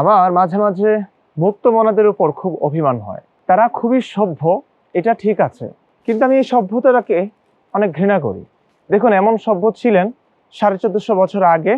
আমার মাঝে মাঝে মুক্ত মনাদের উপর খুব অভিমান হয়। তারা খুবই সভ্য, এটা ঠিক আছে। কিন্তু আমি এই সভ্যতাটাকে অনেক ঘৃণা করি। দেখুন, এমন সভ্য ছিলেন সাড়ে চোদ্দশো বছর আগে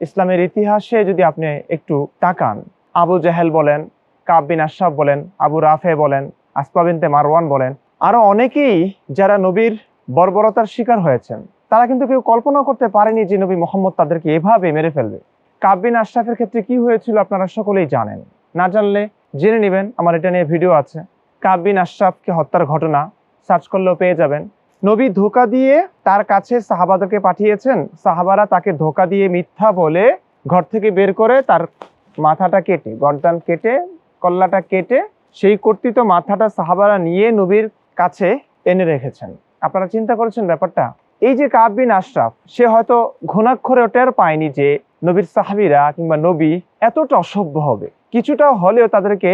ইসলামের ইতিহাসে যদি আপনি একটু তাকান, আবু জাহেল বলেন, কাব বিন আশরাফ বলেন, আবু রাফে বলেন আসপা বিনতে মারওয়ান বলেন, আরও অনেকেই যারা নবীর বর্বরতার শিকার হয়েছেন, তারা কিন্তু কেউ কল্পনা করতে পারেনি যে নবী মোহাম্মদ তাদেরকে এভাবে মেরে ফেলবে। কাব্বিন আশরাফের ক্ষেত্রে কি হয়েছিল আপনারা সকলেই জানেন। না জানলে জেনে নেবেন, আমার এটা নিয়ে ভিডিও আছে। কাব্বিন আশরাফকে হত্যার ঘটনা সার্চ করলেও পেয়ে যাবেন। নবী ধোকা দিয়ে তার কাছে সাহাবাদেরকে পাঠিয়েছেন। সাহাবারা তাকে ধোকা দিয়ে মিথ্যা বলে ঘর থেকে বের করে তার মাথাটা কেটে, গর্দান কেটে, কল্লাটা কেটে সেই কর্তৃত মাথাটা সাহাবারা নিয়ে নবীর কাছে এনে রেখেছেন। আপনারা চিন্তা করেছেন ব্যাপারটা? এই যে কাব্বিন আশরাফ, সে হয়তো ঘুণাক্ষরে টের পায়নি যে নবীর সাহাবিরা কিংবা নবী এতটা অসভ্য হবে। কিছুটা হলেও তাদেরকে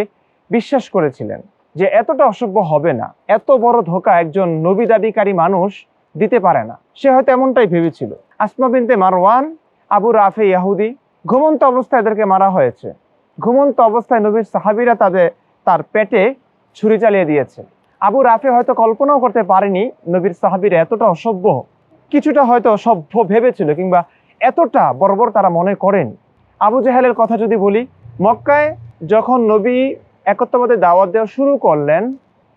বিশ্বাস করেছিলেন যে এতটা অসভ্য হবে না। এত বড় ধোকা একজন নবী দাবিকারী মানুষ দিতে পারে না। সে হয়তো এমনটাই ভেবেছিল। আসমা বিনতে মারওয়ান, আবু রাফে ইয়াহুদি ঘুমন্ত অবস্থায় এদেরকে মারা হয়েছে। ঘুমন্ত অবস্থায় নবীর সাহাবিরা তাদের, তার পেটে ছুরি চালিয়ে দিয়েছে। আবু রাফে হয়তো কল্পনাও করতে পারেনি নবীর সাহাবিরা এতটা অসভ্য। কিছুটা হয়তো সভ্য ভেবেছিল কিংবা এতটা বর্বর তারা মনে করেন। আবু জাহেলের কথা যদি বলি, মক্কায় যখন নবী একত্ববাদের দাওয়াত দেওয়া শুরু করলেন,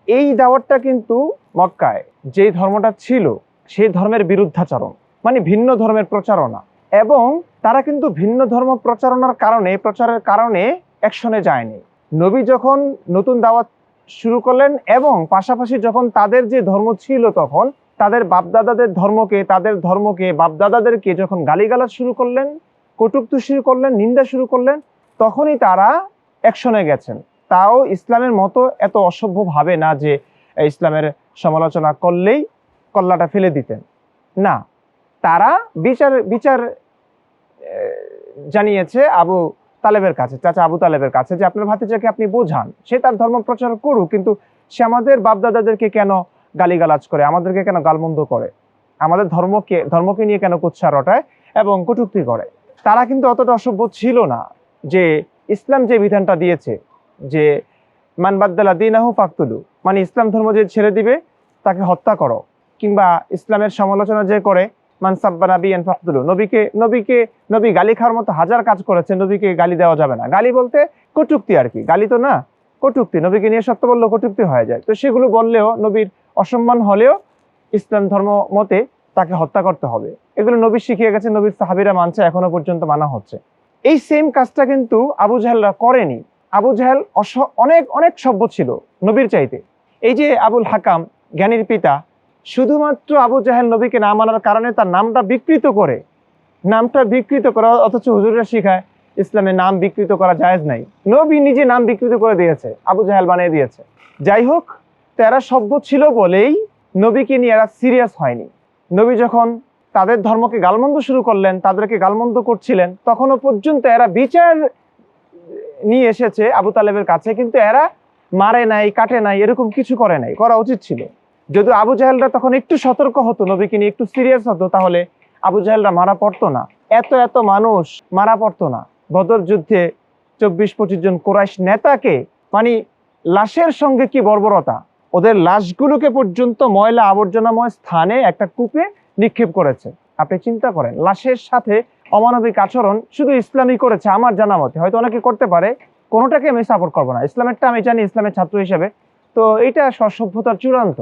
এই দাওয়াতটা কিন্তু মক্কায় যে ধর্মটা ছিল, সেই ধর্মের বিরুদ্ধাচরণ মানে ভিন্ন ধর্মের প্রচারণা। এবং তারা কিন্তু ভিন্ন ধর্ম প্রচারণার কারণে প্রচারের কারণে অ্যাকশনে যায়নি। নবী যখন নতুন দাওয়াত শুরু করলেন এবং পাশাপাশি যখন তাদের যে ধর্ম ছিল তখন তাদের বাপদাদাদের ধর্মকে, তাদের ধর্মকে, বাপদাদাদেরকে যখন গালিগালাজ শুরু করলেন, কটুক্তি শুরু করলেন, নিন্দা শুরু করলেন, তখনই তারা অ্যাকশনে গেছেন। তাও ইসলামের মতো এত অসভ্য ভাবে না যে ইসলামের সমালোচনা করলেই কল্লাটা ফেলে দিতেন। না, তারা বিচার বিচার জানিয়েছে আবু তালেবের কাছে, চাচা আবু তালেবের কাছে যে, আপনার ভাতিজাকে আপনি বোঝান, সে তার ধর্ম প্রচার করুক, কিন্তু সে আমাদের বাপদাদাদেরকে কেন গালিগালাজ করে, আমাদেরকে কেন গালমন্দ করে? আমাদের ধর্মকে ধর্মকে নিয়ে কেন কুৎসা রটায় এবং কটুক্তি করে? তারা কিন্তু অতটা অসভ্য ছিল না যে ইসলাম যে বিধানটা দিয়েছে, যে মান বাদ্দালা দিনাহু ফাকতুলু মানে ইসলাম ধর্ম যে ছেড়ে দিবে, তাকে হত্যা করো। কিংবা ইসলামের সমালোচনা যে করে, মান সাব্বা নাবি এন ফাকতুলু, নবীকে নবীকে, নবী গালি খাওয়ার মতো হাজার কাজ করেছে, নবীকে গালি দেওয়া যাবে না। গালি বলতে কটুক্তি আর কি। গালি তো না, কটুক্তি। নবীকে নিয়ে সত্য বললেও কটুক্তি হয়ে যায়। তো সেগুলো বললেও নবীর অসম্মান হলেও ইসলাম ধর্ম মতে তাকে হত্যা করতে হবে। এগুলো নবী শিখিয়ে গেছে, নবীর সাহাবিরা মানছে, এখনও পর্যন্ত মানা হচ্ছে। এই সেম কাজটা কিন্তু আবু জাহেলরা করেনি। আবু জাহেল অনেক অনেক সভ্য ছিল নবীর চাইতে। এই যে আবুল হাকাম, জ্ঞানীর পিতা, শুধুমাত্র আবু জাহেল নবীকে না মানার কারণে তার নামটা বিকৃত করে। নামটা বিকৃত করা, অথচ হুজুররা শিখায়, ইসলামে নাম বিকৃত করা জায়েজ নাই। নবী নিজে নাম বিকৃত করে দিয়েছে, আবু জাহেল বানিয়ে দিয়েছে। যাই হোক তারা শব্দ ছিল বলেই নবীকে নিয়ে এরা সিরিয়াস হয়নি। নবী যখন তাদের ধর্মকে গালমন্দ শুরু করলেন, তাদেরকে গালমন্দ করছিলেন, তখনও পর্যন্ত এরা বিচার নিয়ে এসেছে আবু তালেবের কাছে, কিন্তু এরা মারে নাই, কাটে নাই, এরকম কিছু করে নাই, করা উচিত ছিল। যদি আবু জাহেলরা তখন একটু সতর্ক হতো, নবীকে নিয়ে একটু সিরিয়াস হতো, তাহলে আবু জাহেলরা মারা পড়তো না। এত এত মানুষ মারা পড়তো না। বদর যুদ্ধে চব্বিশ পঁচিশ জন কোরাইশ নেতাকে মানে লাশের সঙ্গে কি বর্বরতা? ওদের লাশগুলোকে পর্যন্ত ময়লা আবর্জনাময় স্থানে একটা কূপে নিক্ষেপ করেছে। আপনি চিন্তা করেন, লাশের সাথে অমানবিক আচরণ শুধু ইসলামই করেছে, আমার জানা মতে। হয়তো অনেকে করতে পারে, কোনোটাকে আমি সাপোর্ট করব না। ইসলামেরটা আমি জানি, ইসলামের ছাত্র হিসেবে। তো এটা সভ্যতার চূড়ান্ত।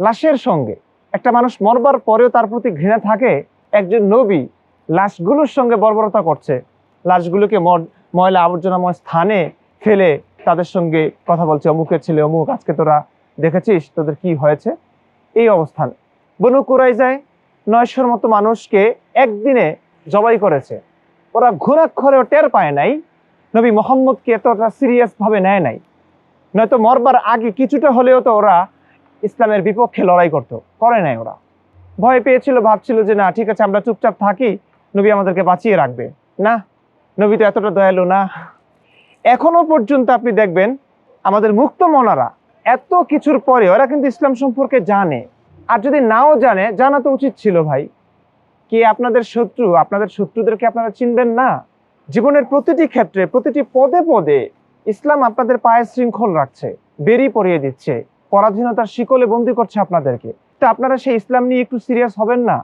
লাশের সঙ্গে একটা মানুষ মরবার পরেও তার প্রতি ঘৃণা থাকে, একজন নবী লাশগুলোর সঙ্গে বর্বরতা করছে। লাশগুলোকে ময়লা আবর্জনাময় স্থানে ফেলে তাদের সঙ্গে কথা বলছে, অমুকের ছেলে অমুক, আজকে তোরা দেখেছিস তোদের কি হয়েছে? এই অবস্থান। বনু কুরাইজায় নয়শোর মতো মানুষকে একদিনে জবাই করেছে। ওরা ঘোরাক্ষরেও টের পায় নাই। নবী মোহাম্মদকে এতটা সিরিয়াস ভাবে নেয় নাই। নয়তো মরবার আগে কিছুটা হলেও তো ওরা ইসলামের বিপক্ষে লড়াই করতো, করে নাই ওরা। ভয় পেয়েছিল, ভাবছিল যে না, ঠিক আছে, আমরা চুপচাপ থাকি, নবী আমাদেরকে বাঁচিয়ে রাখবে। না, নবী তো এতটা দয়ালু না। এখনও পর্যন্ত আপনি দেখবেন আমাদের মুক্ত মনারা এত কিছুর পরে ওরা কিন্তু ইসলাম সম্পর্কে জানে। আর যদি নাও জানে, জানা তো উচিত ছিল ভাই। কি আপনাদের শত্রু? আপনাদের শত্রুদেরকে আপনারা চিনবেন না। জীবনের প্রতিটি ক্ষেত্রে, প্রতিটি পদে পদে ইসলাম আপনাদের পায়ে শৃঙ্খল রাখছে, বেরি পরিয়ে দিচ্ছে, পরাধীনতার শিকলে বন্দি করছে আপনাদেরকে। তা আপনারা সেই ইসলাম নিয়ে একটু সিরিয়াস হবেন না?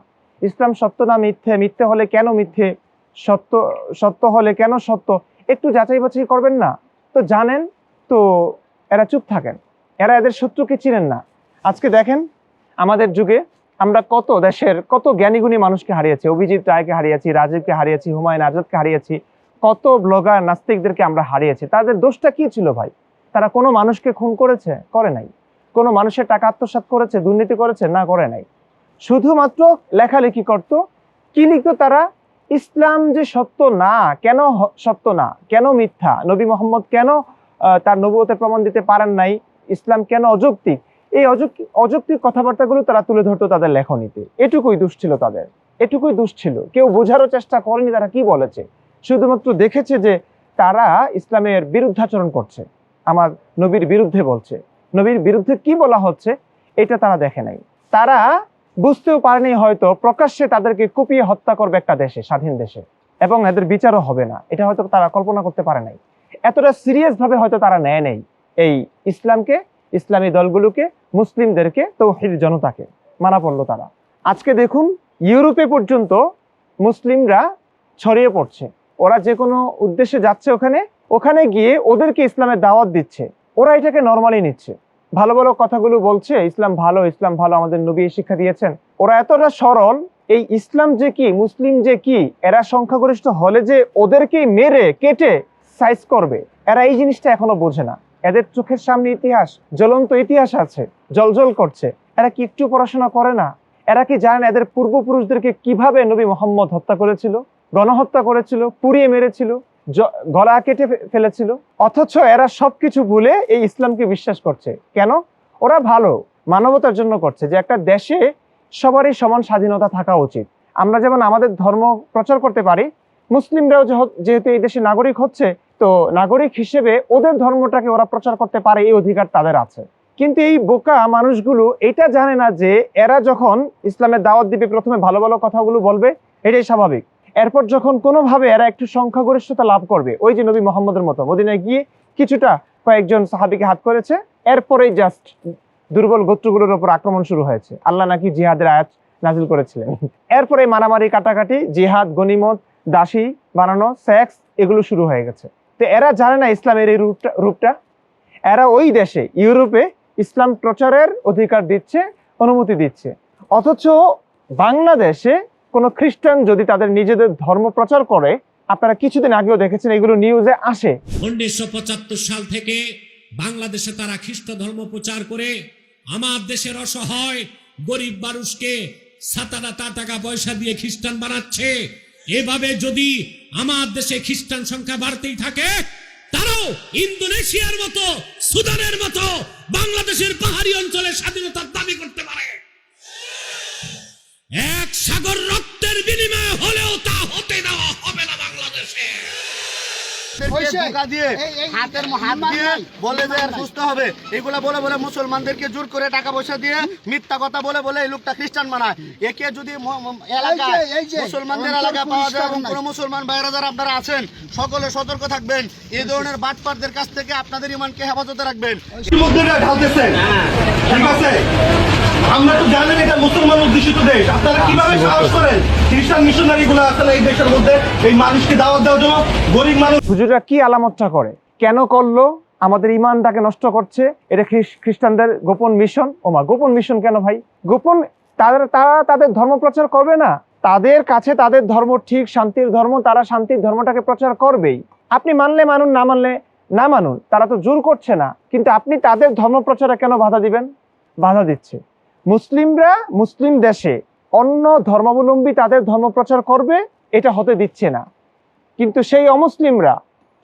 ইসলাম সত্য না মিথ্যে? মিথ্যে হলে কেন মিথ্যে? সত্য সত্য হলে কেন সত্য? একটু যাচাই বাছাই করবেন না? তো জানেন, তো এরা চুপ থাকেন। এরা এদের শত্রুকে চিনেন না। আজকে দেখেন, আমাদের যুগে আমরা কত দেশের, কত জ্ঞানীগুণী মানুষকে হারিয়েছি, অভিজিৎ রায়কে হারিয়েছি, রাজীবকে হারিয়েছি, হুমায়ুন আজাদকে হারিয়েছি, কত ব্লগার, নাস্তিকদেরকে আমরা হারিয়েছি, তাদের দোষটা কি ছিল ভাই? তারা কোনো মানুষকে খুন করেছে? করে নাই। কোনো মানুষের টাকা আত্মসাৎ করেছে, দুর্নীতি করেছে? না, করে নাই। শুধুমাত্র লেখালেখি করত, কি লিখতো তারা? ইসলাম যে সত্য না, কেন সত্য না? কেন মিথ্যা? নবী মোহাম্মদ কেন তার নবুয়তের প্রমাণ দিতে পারেন নাই? ইসলাম কেন অযৌক্তিক? এই অযৌক্তিক কথাবার্তাগুলো তারা তুলে ধরতো তাদের লেখনীতে। এটুকুই দোষ ছিল তাদের। এটুকুই দোষ ছিল। কেউ বোঝারও চেষ্টা করেনি তারা কি বলেছে। শুধুমাত্র দেখেছে যে তারা ইসলামের বিরুদ্ধাচরণ করছে। আমার নবীর বিরুদ্ধে বলছে। নবীর বিরুদ্ধে কি বলা হচ্ছে, এটা তারা দেখে নাই। তারা বুঝতেও পারেনি হয়তো, প্রকাশ্যে তাদেরকে কুপিয়ে হত্যা করবে একটা দেশে, স্বাধীন দেশে। এবং এদের বিচারও হবে না। এটা হয়তো তারা কল্পনা করতে পারে নাই। এতটা সিরিয়াস ভাবে হয়তো তারা নেয় নেই। এই ইসলামকে, ইসলামী দলগুলোকে, মুসলিমদেরকে, তৌহিদ জনতাকে মানা পড়ল তারা। আজকে দেখুন, ইউরোপে পর্যন্ত মুসলিমরা ছড়িয়ে পড়ছে। ওরা যে কোনো উদ্দেশ্যে যাচ্ছে ওখানে ওখানে গিয়ে ওদেরকে ইসলামের দাওয়াত দিচ্ছে। ওরা এটাকে নর্মালি নিচ্ছে। ভালো ভালো কথাগুলো বলছে, ইসলাম ভালো ইসলাম ভালো আমাদের নবী শিক্ষা দিয়েছেন। ওরা এতটা সরল, এই ইসলাম যে কি, মুসলিম যে কি, এরা সংখ্যাগরিষ্ঠ হলে যে ওদেরকেই মেরে, কেটে সাইজ করবে, এরা এই জিনিসটা এখনও বোঝে না। এদের চোখের সামনে ইতিহাস, জ্বলন্ত ইতিহাস আছে জলজল করছে। এরা কি একটু পড়াশোনা করে না? এরা কি জানেন এদের পূর্বপুরুষদেরকে কীভাবে নবী মোহাম্মদ হত্যা করেছিল, গণহত্যা করেছিল, পুড়িয়ে মেরেছিল গলা কেটে ফেলেছিল? অথচ এরা সবকিছু ভুলে এই ইসলামকে বিশ্বাস করছে। কেন? ওরা ভালো, মানবতার জন্য করছে যে একটা দেশে সবারই সমান স্বাধীনতা থাকা উচিত। আমরা যেমন আমাদের ধর্ম প্রচার করতে পারি, মুসলিমরাও যেহেতু এই দেশে নাগরিক হচ্ছে তো নাগরিক হিসেবে ওদের ধর্মটাকে ওরা প্রচার করতে পারে, এই অধিকার তাদের আছে। কিন্তু এই বোকা মানুষগুলো এটা জানে না যে এরা যখন ইসলামের দাওয়াত দিবে, প্রথমে ভালো ভালো কথাগুলো বলবে, এটাই স্বাভাবিক। এরপর যখন কোনোভাবে এরা একটু সংখ্যাগরিষ্ঠতা লাভ করবে, ওই যে নবী মোহাম্মদের মতো, মদিনায় গিয়ে কিছুটা কয়েকজন সাহাবিকে হাত করেছে, এরপরেই জাস্ট দুর্বল গোত্রগুলোর ওপর আক্রমণ শুরু হয়েছে। আল্লাহ নাকি জিহাদের আয়াত নাজিল করেছিলেন। এরপরে মারামারি, কাটাকাটি, জিহাদ গনিমত দাসী বানানো, সেক্স, এগুলো শুরু হয়ে গেছে। তো এরা জানে না ইসলামের এই রূপটা রূপটা। এরা ওই দেশে, ইউরোপে ইসলাম প্রচারের অধিকার দিচ্ছে, অনুমতি দিচ্ছে। অথচ বাংলাদেশে কোনো খ্রিস্টান যদি তাদের নিজেদের ধর্ম প্রচার করে, আপনারা কিছুদিন আগেও দেখেছেন এগুলো নিউজে আসে। উনিশশো পঁচাত্তর সাল থেকে বাংলাদেশে তারা খ্রিস্ট ধর্ম প্রচার করে, আমার দেশের অসহায় গরিব মানুষকে সাতাটা তা টাকা পয়সা দিয়ে খ্রিস্টান বানাচ্ছে। এভাবে যদি আমার দেশে খ্রিস্টান সংখ্যা বাড়তেই থাকে, তারাও ইন্দোনেশিয়ার মতো, সুদানের মতো, বাংলাদেশের পাহাড়ি অঞ্চলে স্বাধীনতার দাবি করতে পারে। এক সাগর রক্তের বিনিময়ে হলেও দিয়ে এই- এই- হাতের হাত দিয়ে বলে যে আর সুস্থ হবে। এগুলা বলে বলে মুসলমানদেরকে জোর করে টাকা পয়সা দিয়ে মিথ্যা কথা বলে বলে এই লোকটা খ্রিস্টান বানায়। একে যদি ম- ম- এলাকায় মুসলমানদের অন্তর পাওয়া যায় এবং কোনো মুসলমান ভাইরা যারা আপনারা আছেন সকলে সতর্ক থাকবেন। এই ধরনের বাটপারদের কাছ থেকে আপনাদের ইমানকে হেফাজতে রাখবেন। মুসলিমরা ঢালতেছেন ঠিক আছে? আমরা তো জানেন এটা মুসলমান অধ্যুষিত দেশ। আপনারা কীভাবে সাহস করেন? খ্রিস্টান মিশনারি গুলো আসলে এই দেশের মধ্যে এই মানুষকে দাওয়াত দেওয়ার জন্য গরিব মানুষ হুজুররা কি আলামতটা করে? কেন করল? আমাদের ইমানটাকে নষ্ট করছে? এটা খ্রিস- খ্রিস্টানদের গোপন মিশন? ওমা, গোপন মিশন কেন ভাই? গোপন তাদের তারা তাদের ধর্ম প্রচার করবে না? তাদের কাছে তাদের ধর্ম ঠিক, শান্তির ধর্ম, তারা শান্তির ধর্মটাকে প্রচার করবেই। আপনি মানলে মানুন, না মানলে না মানুন, তারা তো জোর করছে না। কিন্তু আপনি তাদের ধর্ম প্রচারে কেন বাধা দিবেন? বাধা দিচ্ছে। মুসলিমরা মুসলিম দেশে অন্য ধর্মাবলম্বী তাদের ধর্ম প্রচার করবে, এটা হতে দিচ্ছে না। কিন্তু সেই অমুসলিমরা,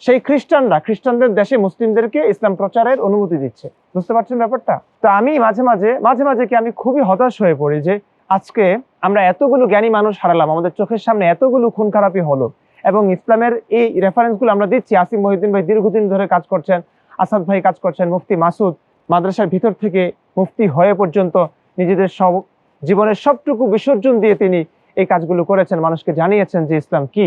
সেই খ্রিস্টানরা, খ্রিস্টানদের দেশে মুসলিমদেরকে ইসলাম প্রচারের অনুমতি দিচ্ছে। বুঝতে পারছেন ব্যাপারটা? তো আমি মাঝে মাঝে মাঝে মাঝে কি আমি খুবই হতাশ হয়ে পড়ি যে, আজকে আমরা এতগুলো জ্ঞানী মানুষ হারালাম, আমাদের চোখের সামনে এতগুলো খুন খারাপি হলো। এবং ইসলামের এই রেফারেন্সগুলো আমরা দিচ্ছি। আসিম মহিউদ্দিন ভাই দীর্ঘদিন ধরে কাজ করছেন, আসাদ ভাই কাজ করছেন, মুফতি মাসুদ মাদ্রাসার ভিতর থেকে মুফতি হয়ে পর্যন্ত নিজেদের সব জীবনের সবটুকু বিসর্জন দিয়ে তিনি এই কাজগুলো করেছেন। মানুষকে জানিয়েছেন যে, ইসলাম কি?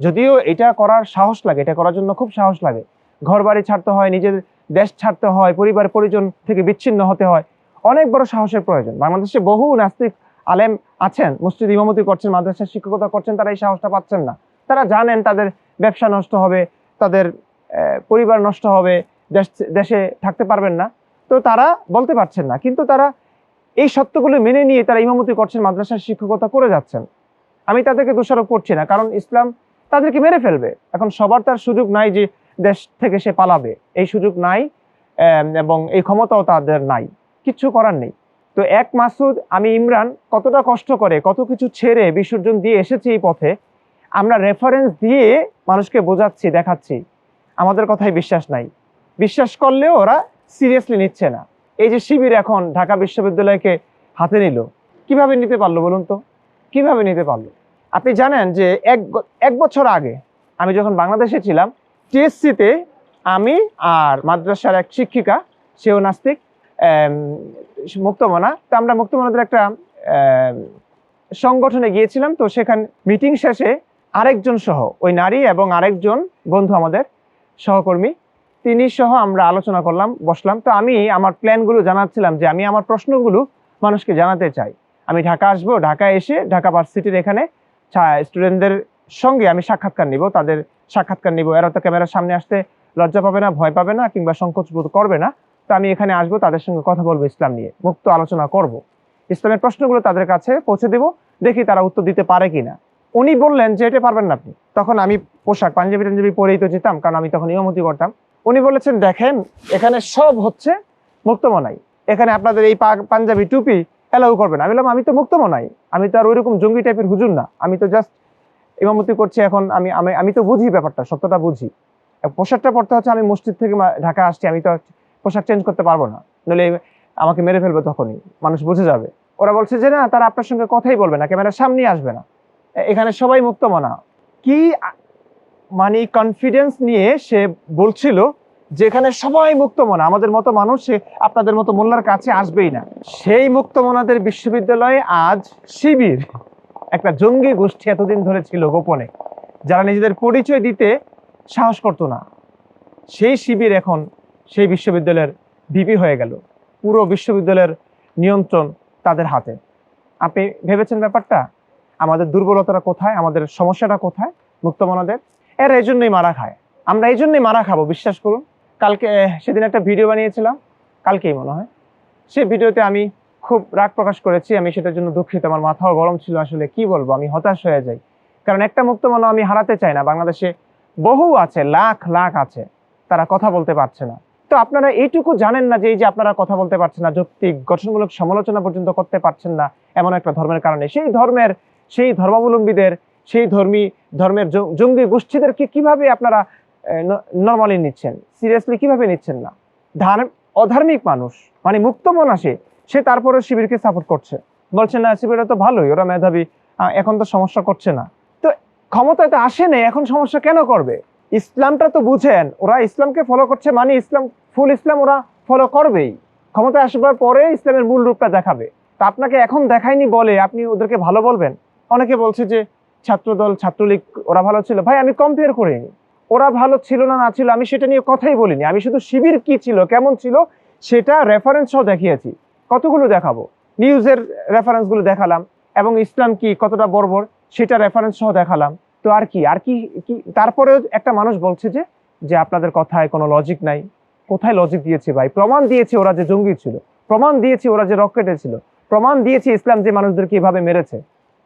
যদিও এটা করার সাহস লাগে, এটা করার জন্য খুব সাহস লাগে। ঘর বাড়ি ছাড়তে হয়, নিজের দেশ ছাড়তে হয়, পরিবার, পরিজন থেকে বিচ্ছিন্ন হতে হয়। অনেক বড় সাহসের প্রয়োজন। বাংলাদেশে বহু নাস্তিক আলেম আছেন, মসজিদ ইমামতি করছেন মাদ্রাসার শিক্ষকতা করছেন, তারা এই সাহসটা পাচ্ছেন না। তারা জানেন তাদের ব্যবসা নষ্ট হবে, তাদের পরিবার নষ্ট হবে, দেশ, দেশে থাকতে পারবেন না। তো তারা বলতে পারছেন না। কিন্তু তারা এই সত্যগুলো মেনে নিয়ে তারা ইমামতি করছেন, মাদ্রাসার শিক্ষকতা করে যাচ্ছেন। আমি তাদেরকে দোষারোপ করছি না, কারণ ইসলাম তাদেরকে মেরে ফেলবে। এখন সবার তার সুযোগ নাই যে দেশ থেকে সে পালাবে। এই সুযোগ নাই এবং এই ক্ষমতাও তাদের নাই। কিচ্ছু করার নেই। তো এক মাসুদ, আমি ইমরান, কতটা কষ্ট করে, কত কিছু ছেড়ে বিসর্জন দিয়ে এসেছি এই পথে, আমরা রেফারেন্স দিয়ে মানুষকে বোঝাচ্ছি, দেখাচ্ছি। আমাদের কথায় বিশ্বাস নাই। বিশ্বাস করলেও ওরা সিরিয়াসলি নিচ্ছে না। এই যে শিবির এখন ঢাকা বিশ্ববিদ্যালয়কে হাতে নিল, কীভাবে নিতে পারল বলুন তো? কীভাবে নিতে পারল? আপনি জানেন যে এক এক বছর আগে আমি যখন বাংলাদেশে ছিলাম, টিএসসিতে আমি আর মাদ্রাসার এক শিক্ষিকা, সেও নাস্তিক মুক্তমনা, তো আমরা মুক্তমনাদের একটা সংগঠনে গিয়েছিলাম, তো সেখানে, মিটিং শেষে আরেকজন সহ, ওই নারী এবং আরেকজন বন্ধু আমাদের সহকর্মী তিনি সহ আমরা আলোচনা করলাম, বসলাম। তো আমি আমার প্ল্যানগুলো জানাচ্ছিলাম যে আমি আমার প্রশ্নগুলো মানুষকে জানাতে চাই। আমি ঢাকা আসব ঢাকা এসে ঢাকা ভার্সিটির এখানে স্টুডেন্টদের সঙ্গে আমি সাক্ষাৎকার নিব। তাদের সাক্ষাৎকার নিব। এরা তো ক্যামেরার সামনে আসতে লজ্জা পাবে না, ভয় পাবে না কিংবা সংকোচ বোধ করবে না। তো আমি এখানে আসব, তাদের সঙ্গে কথা বলব, ইসলাম নিয়ে মুক্ত আলোচনা করব। ইসলামের প্রশ্নগুলো তাদের কাছে পৌঁছে দেব, দেখি তারা উত্তর দিতে পারে কিনা। উনি বললেন যে এটা পারবেন না আপনি। তখন আমি পোশাক পাঞ্জাবি টাঞ্জাবি পরেই তো যেতাম, কারণ আমি তখন ইমামতি করতাম। উনি বলেছেন, দেখেন, এখানে সব হচ্ছে মুক্তমনাই। এখানে আপনাদের এই পাঞ্জাবি টুপি অ্যালাউ করবেন। আমি বললাম, আমি তো মুক্তমনাই। আমি তো আর ওইরকম জঙ্গি টাইপের হুজুর না। আমি তো জাস্ট ইমামতি করছি এখন, আমি আমি আমি তো বুঝি ব্যাপারটা, সত্যটা বুঝি। পোশাকটা পড়তে হচ্ছে, আমি মসজিদ থেকে ঢাকা আসছি, আমি তো পোশাক চেঞ্জ করতে পারব না। নইলে আমাকে মেরে ফেলবে তখনই, মানুষ বুঝে যাবে। ওরা বলছে যে, না, তারা আপনার সঙ্গে কথাই বলবে না, ক্যামেরার সামনেই আসবে না। এখানে সবাই মুক্তমনা। কি মানে কনফিডেন্স নিয়ে সে বলছিল যেখানে সবাই মুক্ত মুক্তমনা, আমাদের মতো মানুষ সে আপনাদের মতো মোল্লার কাছে আসবেই না। সেই মুক্ত মুক্তমনাদের বিশ্ববিদ্যালয়ে আজ শিবির, একটা জঙ্গি গোষ্ঠী এতদিন ধরে ছিল গোপনে, যারা নিজেদের পরিচয় দিতে সাহস করতো না। সেই শিবির এখন সেই বিশ্ববিদ্যালয়ের ভিপি হয়ে গেল। পুরো বিশ্ববিদ্যালয়ের নিয়ন্ত্রণ তাদের হাতে। আপনি ভেবেছেন ব্যাপারটা? আমাদের দুর্বলতাটা কোথায়? আমাদের সমস্যাটা কোথায় মুক্তমনাদের? এরা এই জন্যই মারা খায়। আমরা এই জন্যই মারা খাব, বিশ্বাস করুন। কালকে সেদিন একটা ভিডিও বানিয়েছিলাম, কালকেই মনে হয়। সেই ভিডিওতে আমি খুব রাগ প্রকাশ করেছি, আমি সেটার জন্য দুঃখিত, আমার মাথাও গরম ছিল আসলে, কি বলব, আমি হতাশ হয়ে যাই। কারণ একটা মুক্তমনা আমি হারাতে চাই না, বাংলাদেশে বহু আছে, লাখ লাখ আছে, তারা কথা বলতে পারছে না। তো আপনারা এইটুকু জানেন না যে এই যে আপনারা কথা বলতে পারছেন না, যৌক্তিক, গঠনমূলক সমালোচনা পর্যন্ত করতে পারছেন না, এমন একটা ধর্মের কারণে। সেই ধর্মের, সেই ধর্মাবলম্বীদের সেই ধর্মী, ধর্মের জঙ্গি গোষ্ঠীদেরকে কীভাবে আপনারা নর্মালি নিচ্ছেন? সিরিয়াসলি কীভাবে নিচ্ছেন না? ধার, অধার্মিক মানুষ মানে মুক্ত মন আসে সে তারপরে শিবিরকে সাপোর্ট করছে। বলছে না, শিবিরা তো ভালোই, ওরা মেধাবী এখন তো সমস্যা করছে না। তো ক্ষমতায় তো আসে নাই, এখন সমস্যা কেন করবে? ইসলামটা তো বুঝেন, ওরা ইসলামকে ফলো করছে মানে ইসলাম ফুল ইসলাম ওরা ফলো করবেই। ক্ষমতায় আসবার পরে ইসলামের মূল রূপটা দেখাবে। তা আপনাকে এখন দেখায়নি বলে আপনি ওদেরকে ভালো বলবেন? অনেকে বলছে যে ছাত্রদল, ছাত্রলীগ, ওরা ভালো ছিল। ভাই, আমি কম্পেয়ার করিনি। ওরা ভালো ছিল না না ছিল, আমি সেটা নিয়ে কথাই বলিনি। আমি শুধু শিবির কি ছিল, কেমন ছিল, সেটা রেফারেন্স সহ দেখিয়েছি। কতগুলো দেখাবো? নিউজের রেফারেন্সগুলো দেখালাম, এবং ইসলাম কি কতটা বর্বর, সেটা রেফারেন্স সহ দেখালাম। তো আর কি আর কি কি, তারপরেও একটা মানুষ বলছে যে যে আপনাদের কথায় কোনো লজিক নাই। কোথায় লজিক দিয়েছে ভাই? প্রমাণ দিয়েছে ওরা যে জঙ্গি ছিল। প্রমাণ দিয়েছে ওরা যে রকেটে ছিল। প্রমাণ দিয়েছে ইসলাম যে মানুষদেরকে এভাবে মেরেছে।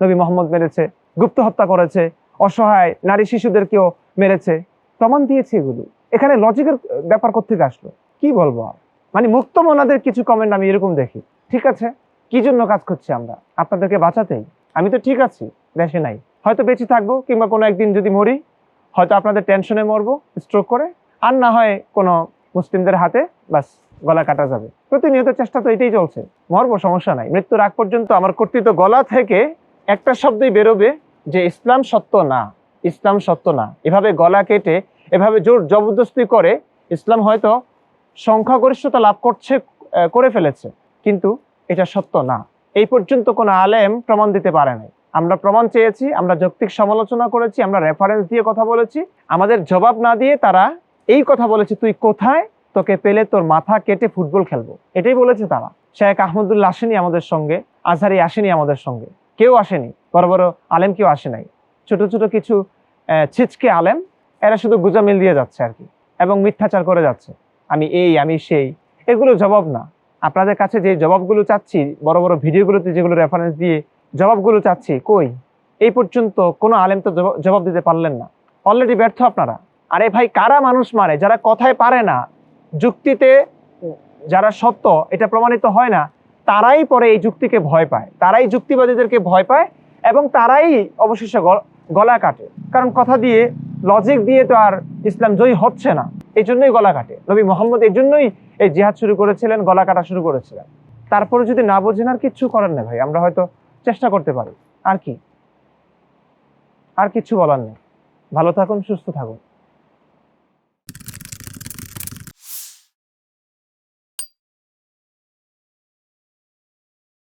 নবী মোহাম্মদ মেরেছে। গুপ্ত হত্যা করেছে, অসহায় নারী শিশুদেরকেও মেরেছে। প্রমাণ দিয়েছে এগুলো। এখানে লজিকের ব্যাপার কোথেকে আসলো? কি বলব মানে মুক্ত মনাদের কিছু কমেন্ট আমি এরকম দেখি। ঠিক আছে? কি জন্য কাজ করছি আমরা? আপনাদেরকে বাঁচাতেই। আমি তো ঠিক আছি, দেশে নাই। হয়তো বেঁচে থাকব, কিংবা কোনো একদিন যদি মরি, হয়তো আপনাদের টেনশনে মরবো স্ট্রোক করে। আর না হয় কোনো মুসলিমদের হাতে বাস গলা কাটা যাবে। প্রতিনিয়ত চেষ্টা তো এটাই চলছে। মরবো সমস্যা নাই। মৃত্যুর আগ পর্যন্ত আমার কর্তৃত্ব গলা থেকে একটা শব্দই বেরোবে যে ইসলাম সত্য না, ইসলাম সত্য না। এভাবে গলা কেটে, এভাবে জোর জবরদস্তি করে ইসলাম হয়তো সংখ্যাগরিষ্ঠতা লাভ করছে করে ফেলেছে। কিন্তু এটা সত্য না। এই পর্যন্ত কোনো আলেম প্রমাণ দিতে পারে নাই। আমরা প্রমাণ চেয়েছি, আমরা যৌক্তিক সমালোচনা করেছি, আমরা রেফারেন্স দিয়ে কথা বলেছি। আমাদের জবাব না দিয়ে তারা এই কথা বলেছে, তুই কোথায়? তোকে পেলে তোর মাথা কেটে ফুটবল খেলব। এটাই বলেছে তারা। শেখ আহমদুল্লাহ আসেনি আমাদের সঙ্গে, আজহারি আসেনি আমাদের সঙ্গে। কেউ আসেনি, বড় বড় আলেম কেউ আসে নাই। ছোট ছোট কিছু ছিচকে আলেম, এরা শুধু গুজামিল দিয়ে যাচ্ছে আর কি এবং মিথ্যাচার করে যাচ্ছে। আমি এই, আমি সেই, এগুলো জবাব না। আপনাদের কাছে যে জবাবগুলো চাচ্ছি, বড় বড় ভিডিওগুলোতে যেগুলো রেফারেন্স দিয়ে জবাবগুলো চাচ্ছি, কই? এই পর্যন্ত কোনো আলেম তো জবাব দিতে পারলেন না। অলরেডি ব্যর্থ আপনারা। আরে ভাই, কারা মানুষ মারে? যারা কথায় পারে না। যুক্তিতে যারা সত্য, এটা প্রমাণিত হয় না। তারাই পরে এই যুক্তিকে ভয় পায়। তারাই যুক্তিবাদীদেরকে ভয় পায় এবং তারাই অবশেষে গলা কাটে। কারণ কথা দিয়ে লজিক দিয়ে তো আর ইসলাম জয়ী হচ্ছে না। এই জন্যই গলা কাটে। নবী মোহাম্মদ এই জন্যই এই জিহাদ শুরু করেছিলেন, গলা কাটা শুরু করেছিলেন। তারপরে যদি না বোঝেন আর কিচ্ছু করার নেই ভাই, আমরা হয়তো চেষ্টা করতে পারি। আর কি? আর কিচ্ছু বলার নেই। ভালো থাকুন, সুস্থ থাকুন।